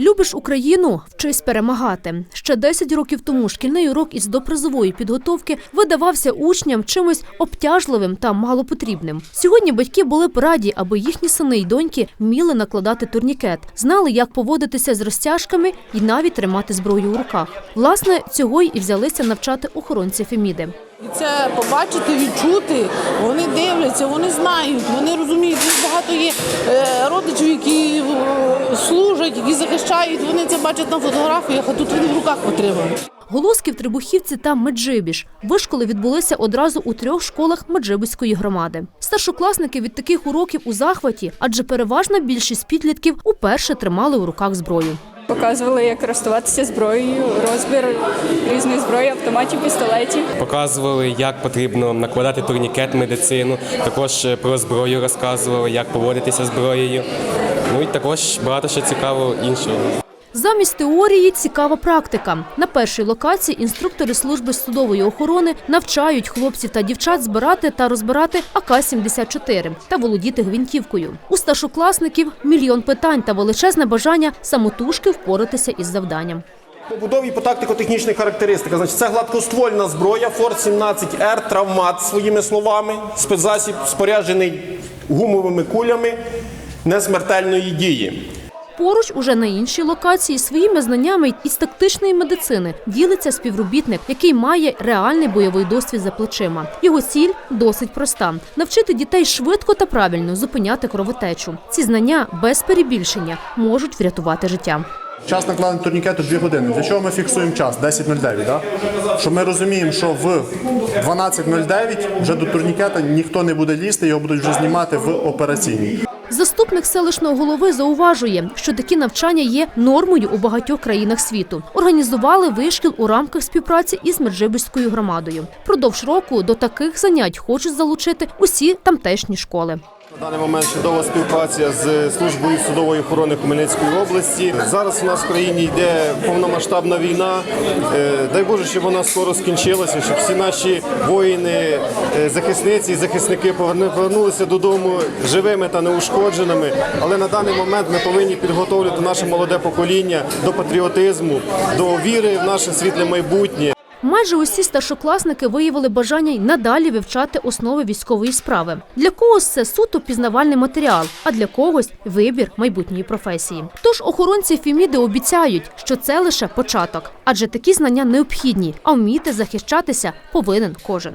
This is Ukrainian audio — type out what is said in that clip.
Любиш Україну, вчись перемагати. Ще 10 років тому шкільний урок із допризової підготовки видавався учням чимось обтяжливим та малопотрібним. Сьогодні батьки були б раді, аби їхні сини й доньки вміли накладати турнікет, знали, як поводитися з розтяжками і навіть тримати зброю у руках. Власне, цього й і взялися навчати охоронці Феміди. І це побачити, відчути. Вони дивляться, вони знають, вони розуміють. Багато є е, родичів, які які. Вони це бачать на фотографіях, а тут вони в руках отримують. Голоски в Трибухівці та Меджибіж. Вишколи відбулися одразу у трьох школах Меджибиської громади. Старшокласники від таких уроків у захваті, адже переважна більшість підлітків уперше тримали у руках зброю. Показували, як користуватися зброєю, розбір різної зброї, автоматів, пістолетів. Показували, як потрібно накладати турнікет медицину. Також е, про зброю розказували, як поводитися зброєю. І також багато ще цікавого іншого. Замість теорії цікава практика. На першій локації інструктори служби судової охорони навчають хлопців та дівчат збирати та розбирати АК-74 та володіти гвинтівкою. У старшокласників мільйон питань та величезне бажання самотужки впоратися із завданням. По будові по тактико-технічних характеристиках. Значить, це гладкоствольна зброя Форт 17Р, травмат своїми словами, спецзасіб споряджений гумовими кулями несмертельної дії. Поруч уже на іншій локації своїми знаннями із тактичної медицини ділиться співробітник, який має реальний бойовий досвід за плечима. Його ціль досить проста: навчити дітей швидко та правильно зупиняти кровотечу. Ці знання без перебільшення можуть врятувати життя. Час накладення турнікету 2 години. Для чого ми фіксуємо час? 10.09, да? Що ми розуміємо, що в 12.09 вже до турнікета ніхто не буде лізти, його будуть вже знімати в операційній. Заступник селищного голови зауважує, що такі навчання є нормою у багатьох країнах світу. Організували вишкіл у рамках співпраці із Меджибиською громадою. Продовж року до таких занять хочуть залучити усі тамтешні школи. Даний момент чудова співпраця з службою судової охорони Хмельницької області. Зараз у нас в країні йде повномасштабна війна. Е, Дай Боже, щоб вона скоро скінчилася, щоб всі наші воїни, е, захисниці і захисники повернулися додому живими та неушкодженими. Але на даний момент ми повинні підготовлювати наше молоде покоління до патріотизму, до віри в наше світле майбутнє. Майже усі старшокласники виявили бажання й надалі вивчати основи військової справи. Для когось це суто пізнавальний матеріал, а для когось вибір майбутньої професії. Тож охоронці Фіміди обіцяють, що це лише початок, адже такі знання необхідні, а вміти захищатися повинен кожен.